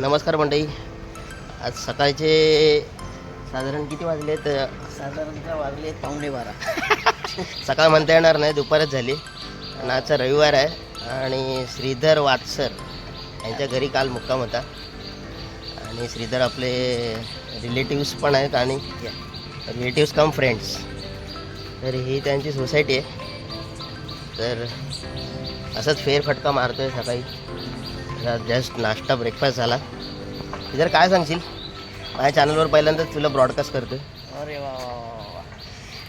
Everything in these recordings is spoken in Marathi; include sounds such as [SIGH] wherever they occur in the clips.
नमस्कार मंडळी. आज सकाळचे साधारण किती वाजले तर साधारणतः वाजले? पावणे बारा. [LAUGHS] सकाळ म्हणता येणार नाही दुपारच झाली. आणि आजचा रविवार आहे आणि श्रीधर वातसर यांच्या घरी काल मुक्काम होता. आणि श्रीधर आपले रिलेटिव्स पण आहेत आणि रिलेटिव्स कम फ्रेंड्स तर ही त्यांची सोसायटी आहे. तर असंच फेरफटका मारतोय सकाळी. जस्ट नाश्ता ब्रेकफास्ट झाला. जर काय सांगशील? माझ्या चॅनलवर पहिल्यांदाच तुला ब्रॉडकास्ट करतोय. अरे वा वा.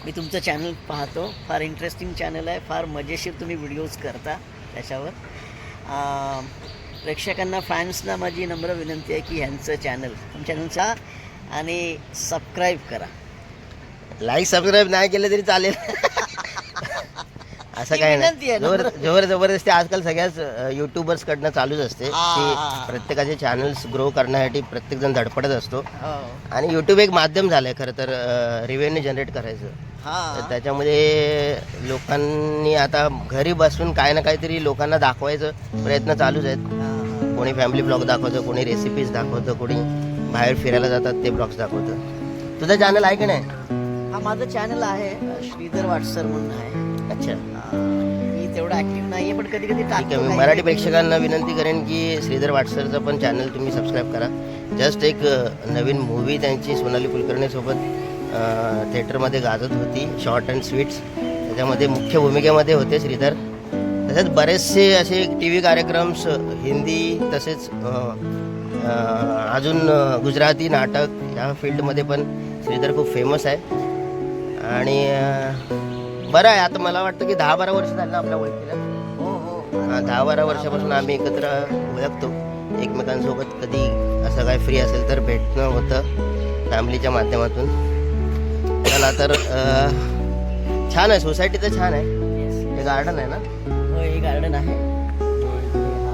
मी तुमचं चॅनल पाहतो. फार इंटरेस्टिंग चॅनल आहे. फार मजेशीर तुम्ही व्हिडिओज करता त्याच्यावर. प्रेक्षकांना फॅन्सना माझी नम्र विनंती आहे की ह्यांचं चॅनल तुमच्या चॅनलचा आणि सबस्क्राईब करा. लाईक सबस्क्राईब नाही केलं तरी चालेल. [LAUGHS] असं विनंती नाही. आहे ना. जोर जोर जबरदस्ती आजकाल सगळ्याच युट्यूबर्स कडनं चालूच असते. हा, की हा. प्रत्येकाचे चॅनल्स ग्रो करण्यासाठी प्रत्येकजण धडपडत असतो. हो. आणि यूट्यूब एक माध्यम झालं आहे खरं तर रिव्हेन्यू जनरेट करायचं. तर हां त्याच्यामध्ये लोकांनी आता घरी बसून काय ना काहीतरी लोकांना दाखवायचं प्रयत्न चालूच आहेत. हां. कोणी फॅमिली ब्लॉग दाखवतं कोणी रेसिपीज दाखवतं कोणी बाहेर फिरायला जातात ते ब्लॉग्स दाखवतं. तुझं चॅनल आहे की नाही? हा माझं चॅनल आहे अं, श्रीधर वाटसर म्हणून आहे. अच्छा. मी तेवढं ऍक्टिव्ह नाहीये पण कधी कधी ठीक आहे टाकतो मी काही. मराठी प्रेक्षकांना विनंती करेन की श्रीधर वाटसरचं पण चॅनल तुम्ही सबस्क्राईब करा. जस्ट एक नवीन मूवी त्यांची सोनाली कुलकर्णीसोबत थिएटरमध्ये गाजत होती शॉर्ट अँड स्वीट्स त्याच्यामध्ये मुख्य भूमिकेमध्ये होते श्रीधर. तसेच बरेचसे असे टी व्ही कार्यक्रम्स हिंदी तसेच अजून गुजराती नाटक या फील्डमध्ये पण श्रीधर खूप फेमस आहे. आणि बरं आहे. आता मला वाटतं की दहा बारा वर्ष झालं आपल्या ओळखीला. हो हो. हा, दहा बारा वर्षापासून आम्ही एकत्र ओळखतो. एकमेकांसोबत कधी असं काय फ्री असेल तर भेटणं होतं फॅमिलीच्या माध्यमातून. चला तर अं, छान आहे. सोसायटी तर छान आहे. Yes. हे गार्डन आहे ना? हो हे गार्डन आहे. हा.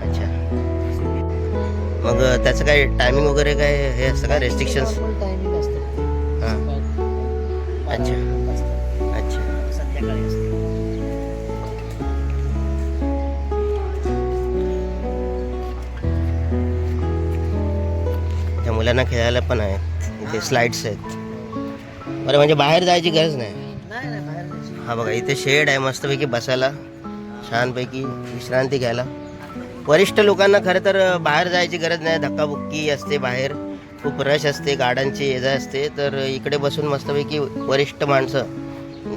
अच्छा. मग अं, त्याचं काय टायमिंग वगैरे काय हे असतं का रेस्ट्रिक्शन्स असतं. हां. अच्छा. संध्याकाळी असते. त्या मुलांना खेळायला पण आहेत. इथे स्लाइड्स आहेत. बरं म्हणजे बाहेर जायची गरज नाही. नाही नाही बाहेर जायची. हा बघा इथे शेड आहे मस्तपैकी बसायला. छानपैकी विश्रांती घ्यायला. वरिष्ठ लोकांना खरं तर बाहेर जायची गरज नाही. धक्काबुक्की असते बाहेर. खूप रश असते गाड्यांची ये जा असते. तर इकडे बसून मस्तपैकी वरिष्ठ माणसं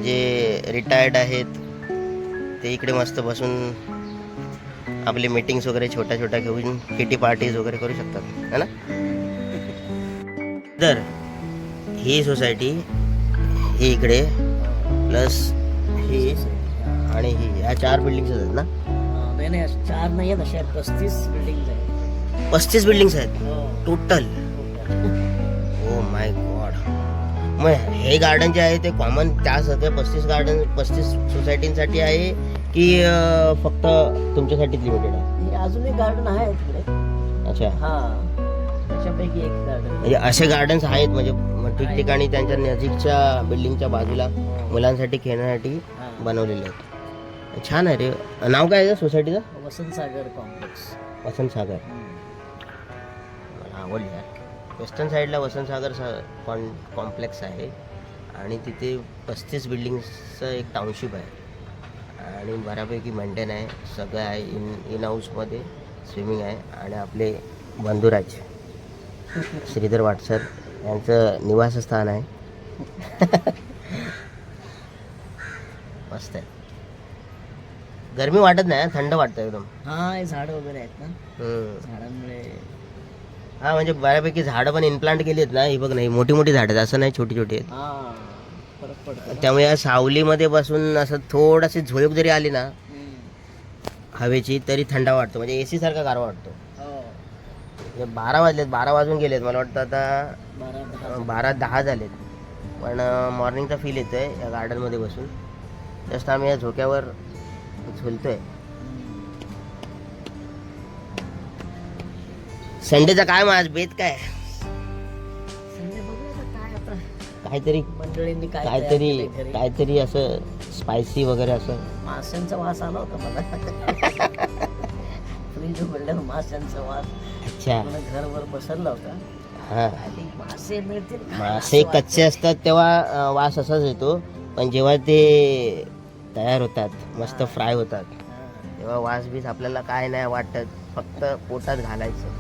जे रिटायर्ड आहेत ते इकडे मस्त बसून आपले मीटिंग्स वगैरे छोट्या छोट्या घेऊन किटी पार्टीज वगैरे करू शकतात है ना? तर ही सोसायटी ही इकडे प्लस ही आणि ही या चार बिल्डिंग्स आहेत ना? हा, नाही चार नाही आहेत अशा पस्तीस बिल्डिंग आहेत. पस्तीस बिल्डिंग्स आहेत? हो. टोटल गॉड मग हे गार्डन जे आहे ते कॉमन त्या सगळ्या पस्तीस गार्डन पस्तीस सोसायटींसाठी आहे की अं, फक्त तुमच्यासाठीच लिमिटेड आहे? हे अजून एक गार्डन आहे तिकडे. अच्छा. हा. त्याच्यापैकी एक गार्डन म्हणजे असे गार्डन्स आहेत म्हणजे ठिकठिकाणी त्यांच्या नजीकच्या बिल्डिंगच्या बाजूला मुलांसाठी खेळण्यासाठी हा. बनवलेले आहेत. छान आहे रे. नाव काय आहे सोसायटीचं वसंत सागर कॉम्प्लेक्स वसंत सागर. मला आवडली यार. वेस्टर्न साईडला वसंत सागर सा कॉन कॉम्प्लेक्स आहे आणि तिथे पस्तीस बिल्डिंग्सचं एक टाउनशिप आहे. आणि बऱ्यापैकी मेंटेन आहे. सगळं आहे. इन इन हाऊसमध्ये स्विमिंग आहे. आणि आपले बंधुराज श्रीधर वाटसर यांचं निवासस्थान आहे. [LAUGHS] मस्त आहे. गरमी वाटत नाही थंड वाटतं एकदम. हा हे झाड वगैरे आहेत ना. झाडांमुळे हा म्हणजे बऱ्यापैकी झाडं पण इम्प्लांट केली आहेत ना ही बघ नाही मोठी मोठी झाडं आहेत असं नाही छोटी छोटी आहेत. हा फरक पडतो ना. त्यामुळे या सावलीमध्ये बसून असं थोडीशी झुळूक जरी आली ना. हवेची तरी थंडा वाटतो म्हणजे ए सी सारखा गारवा वाटतो. हो. म्हणजे बारा वाजलेत बारा वाजून गेलेत मला वाटतं आता बारा दहा. झालेत. पण मॉर्निंगचा फील येतो आहे या गार्डनमध्ये बसून. जस्ट आम्ही या झोक्यावर झुलतोय. संडेचा काय आज बेत काय? काहीतरी मंडळींनी काय काहीतरी. काहीतरी असं स्पायसी वगैरे असं. माशांचा वास आला होता मला. [LAUGHS] बिंदू पडल्यावर माशांचा वास. अच्छा. पूर्ण घरभर पसरला होता. हां. मासे मिळतील? मासे कच्चे असतात तेव्हा वास असाच येतो. पण जेव्हा ते तयार होतात मस्त फ्राय होतात. तेव्हा वास बीस आपल्याला काय नाही वाटत. फक्त पोटात घालायचं.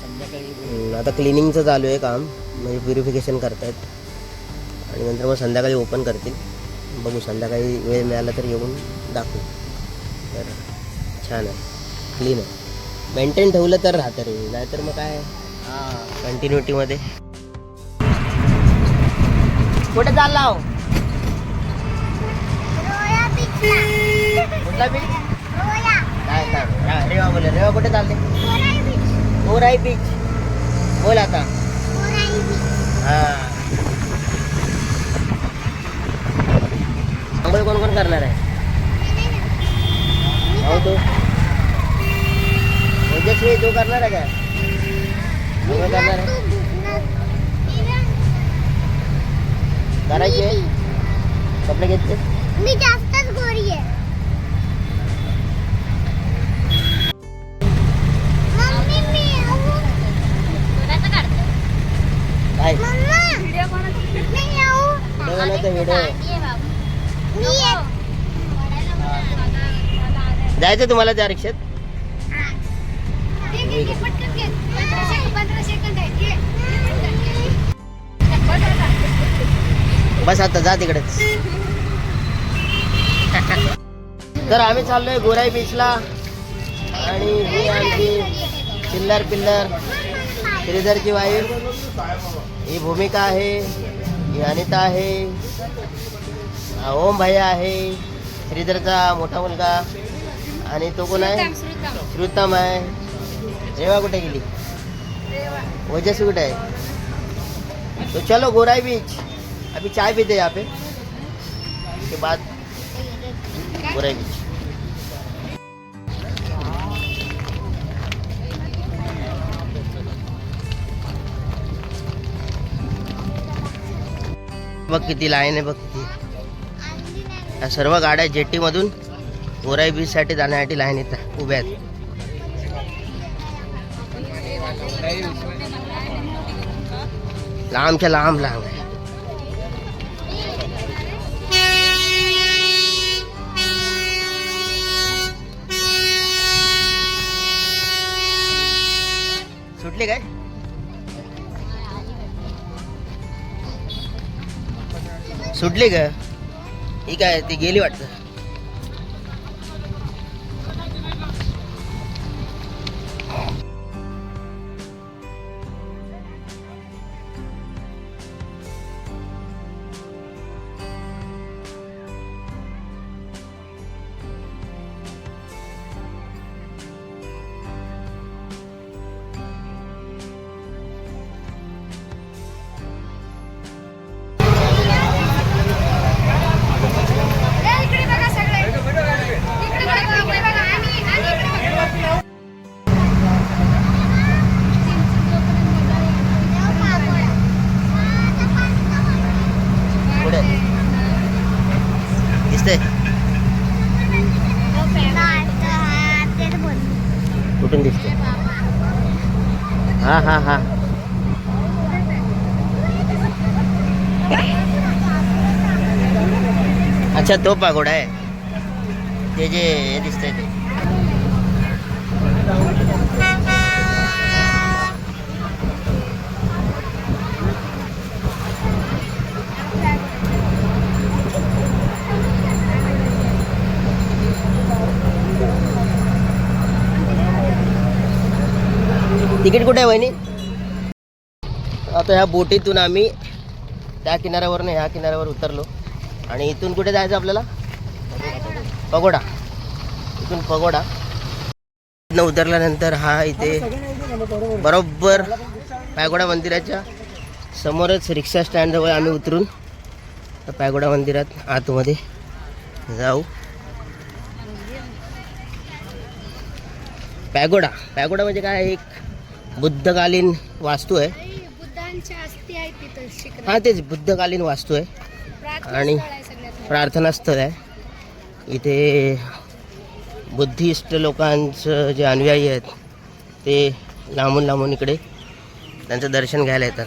संध्याकाळी आता क्लिनिंगचं चालू आहे काम. म्हणजे प्युरिफिकेशन करतायत. आणि नंतर मग संध्याकाळी ओपन करतील. बघू संध्याकाळी वेळ मिळाला तर येऊन दाखवू. तर छान आहे. क्लीन आहे. मेंटेन ठेवलं तर राहतं रे. नाहीतर मग काय? हां कंटिन्युटीमध्ये कुठे चालला हो? कुठला बीच काय नाही रेवा बोल रेवा कुठे चालते ओराई बीच बोल आता. हा. आंघोळ कोण कोण करणार आहे? हो तू? ओजस्वी तू करणार आहे का आंघोळ करणार आहे? करायची? आहे? कपडे घेतले? मी जास्त येऊ. जायचं तुम्हाला त्या रिक्षेत. बस आता जा तिकडेच तर आम्ही चाललोय गोराई बीचला आणि ही आमची चिल्लर पिल्लर. श्रीधरची वाईफ. ही भूमिका आहे ही अनिता आहे ओम भैया आहे श्रीधरचा मोठा मुलगा आणि तो कोण आहे? श्रुतम आहे. रेवा कुठे गेली? ओजस्वी कुठे आहे? तो चलो गोराई बीच. अभी चाय पीते यहाँ पे. उसके बाद गोराई बीच. बघ किती लाईन आहे बघ किती. या सर्व गाड्या जेटी मधून गोराई बीच साठी जाण्यासाठी लाईन येतात उभ्या आहेत. लांबच्या लांब लांब आहे. सुटली का? ही काय ती गेली वाटतं. कुठून दिसते हा हा हा. अच्छा तो पागोडा आहे. ते जे हे दिसतंय ते. तिकीट कुठे आहे वहिनी? आता ह्या बोटीतून आम्ही त्या किनाऱ्यावरनं ह्या किनाऱ्यावर उतरलो. आणि इथून कुठे जायचं आपल्याला? पगोडा. इथून पगोडा. इथनं उतरल्यानंतर हा इथे बरोबर पॅगोडा मंदिराच्या समोरच रिक्षा स्टँडजवळ आम्ही उतरून पॅगोडा मंदिरात आतमध्ये जाऊ. पॅगोडा. पॅगोडा म्हणजे काय? एक बुद्धकालीन वास्तू आहे. हा तेच बुद्धकालीन वास्तू आहे. आणि प्रार्थना स्थळ आहे. इथे बुद्धिस्ट लोकांचं जे अनुयायी आहेत ते लांबून लांबून इकडे त्यांचं दर्शन घ्यायला येतात.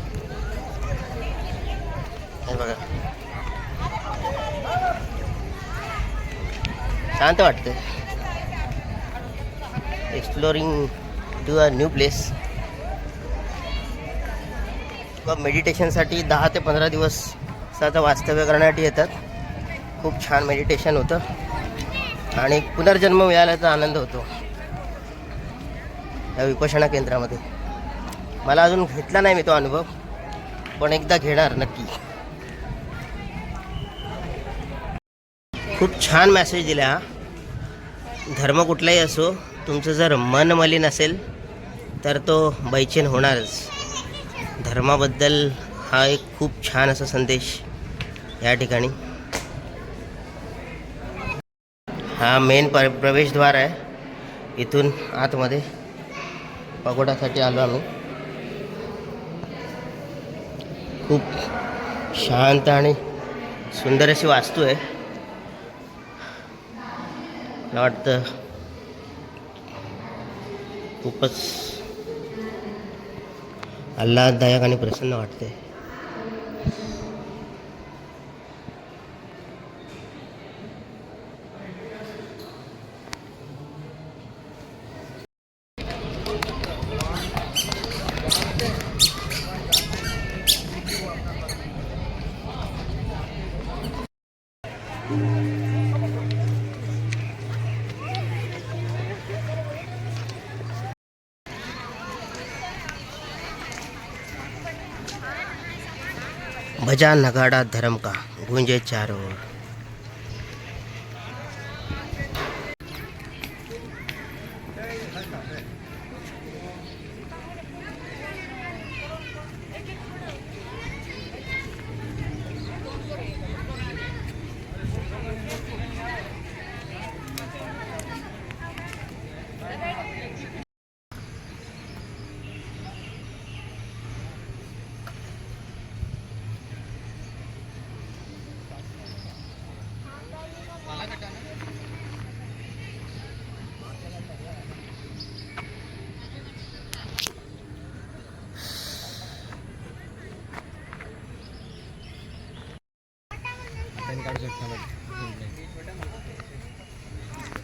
हे बघा. शांत वाटतं exploring to a new place मेडिटेशनसाठी दहा ते पंधरा दिवसाचं वास्तव्य करण्यासाठी येतात. खूप छान मेडिटेशन होतं. आणि पुनर्जन्म मिळाल्याचा आनंद होतो. या विपशना केंद्रामध्ये. मला अजून घेतला नाही मी तो अनुभव पण एकदा घेणार नक्की. खूप छान मॅसेज दिला हा. धर्म कुठलाही असो तुमचं जर मन मलिन असेल तर तो बैचेन होणारच. धर्माबद्दल हा एक खूप छान असा संदेश या ठिकाणी. हा मेन प्र प्रवेशद्वार आहे. इथून आतमध्ये पगोडासाठी आलो आम्ही. खूप शांत आणि सुंदर अशी वास्तू आहे. मला वाटतं खूपच आल्हाददायक आणि प्रसन्न वाटते भजा नगाड़ा धर्म का गूंजे चारों ओर।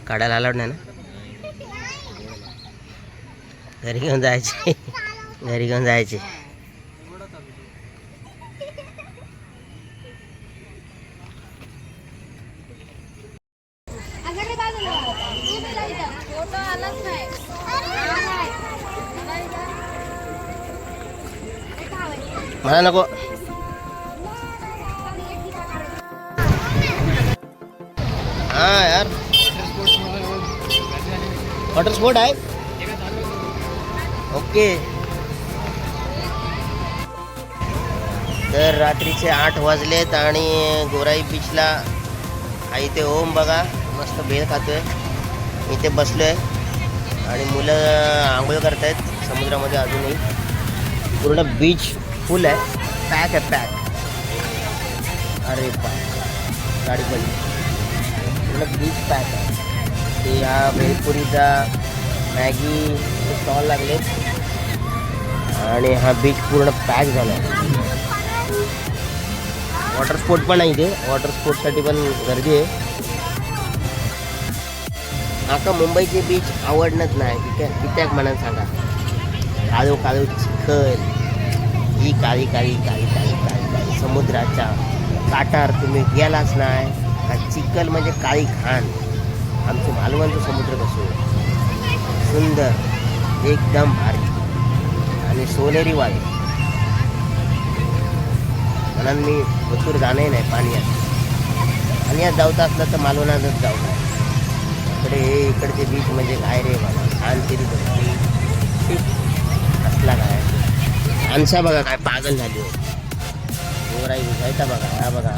काढायला अलाउड नाही ना? घरी घेऊन जायचे. घरी घेऊन जायचे. मला नको. वॉटर स्पोर्ट आहे. ओके. तर रात्रीचे आठ वाजलेत आणि गोराई बीचला हा इथे ओम बघा मस्त बेल खातोय. इथे बसलोय. आणि मुलं आंघोळ करत आहेत समुद्रामध्ये अजूनही. पूर्ण बीच फुल आहे. पॅक आहे पॅक अरे पॅक गाडी पण पूर्ण बीच पॅक आहे. ते हा भेलपुरीचा मॅगी स्टॉल लागले. आणि हा बीच पूर्ण पॅक झाला. वॉटर स्पोर्ट पण आहे इथे. वॉटर स्पोर्टसाठी पण गर्दी आहे. आता मुंबईचे बीच आवडणंच नाही. कित्या कित्याक म्हणून सांगा. काळू काळू चिखल. ही काळी काळी काळी काळी काळी काळी. समुद्राच्या काटार तुम्ही गेलाच नाही. का चिखल म्हणजे काळी घाण आमचं मालवणचं समुद्र कसं सुंदर एकदम भारी. आणि सोनेरी वाळी. म्हणून मी भरपूर जाणंही नाही पाण्यात. पाण्यात जाऊता असलं तर मालवणातच जाऊ. नये इकडे हे इकडचे बीच म्हणजे काय रे बाबा? शांती असला काय? आमचा बघा काय पागल झाली हो. गोराई विजायचा बघा हा बघा.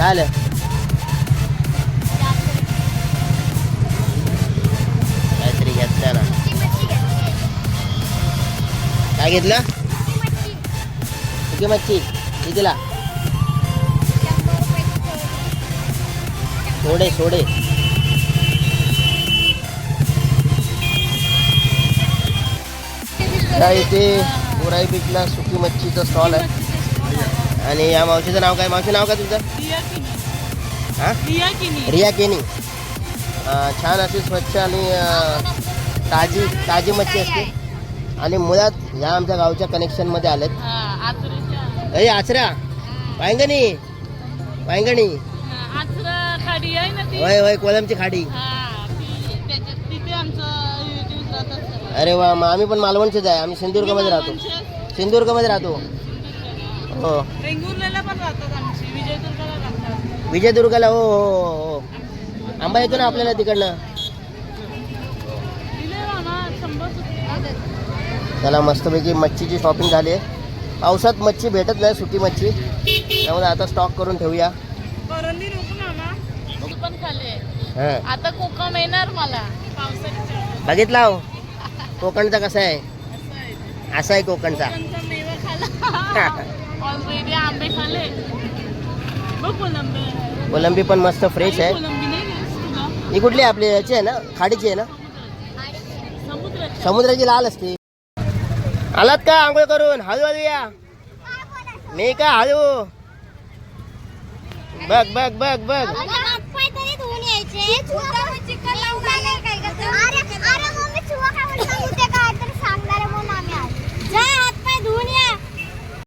काय आलं काहीतरी घेतलं ना काय घेतलं किती मच्छी कितीला सोडे सोडे त्या इथे गोराई बीचला सुकी मच्छीचं स्टॉल आहे आणि या मावशीचं नाव काय मावशी नाव काय तुझं हा रिया केनी अं, छान अशी स्वच्छ आणि अं, ताजी ताजी मच्छी असते. आणि मुळात ह्या आमच्या गावच्या कनेक्शनमध्ये आलेत. अरे आचरा. वांगणी वांगणी खाडी आहे ना ती? वय वय कोलमची खाडी. हा ती त्याच्यात तिथे आमचं रिलेटिव्ह राहतात अरे वा मग आम्ही पण मालवणचेच आहे. आम्ही सिंधुदुर्गमध्ये राहतो. सिंधुदुर्गमध्ये राहतो. हो. वेंगुर्ल्याला पण राहतात आमची विजयदुर्गला राहतात. विजयदुर्गला हो हो हो हो. आंबा येतो ना आपल्याला तिकडनं? दिले मामा शंभर रुपये. त्याला मस्तपैकी मच्छीची शॉपिंग झाली आहे. पावसात मच्छी भेटत नाही सुकी मच्छी. त्यामुळे आता स्टॉक करून ठेवूया. करंदी नको मामा ती पण खाल्ली हां. आता कोकम येणार मला बघितला हो. कोकणचा कसा आहे. असं आहे कोकणचा. कोकणचा मेवा खाला. [LAUGHS] ऑलरेडी आंबे खाल्ले बघ कोलंबी कोलंबी पण मस्त फ्रेश आहे. कोलंबी नाही ही कुठली आपली याची आहे ना? खाडीची आहे ना? समुद्राची. लाल असते. आलात का आंघोळ करून? हळू हळू या. मी का हळू? बघ बघ बघ बघ.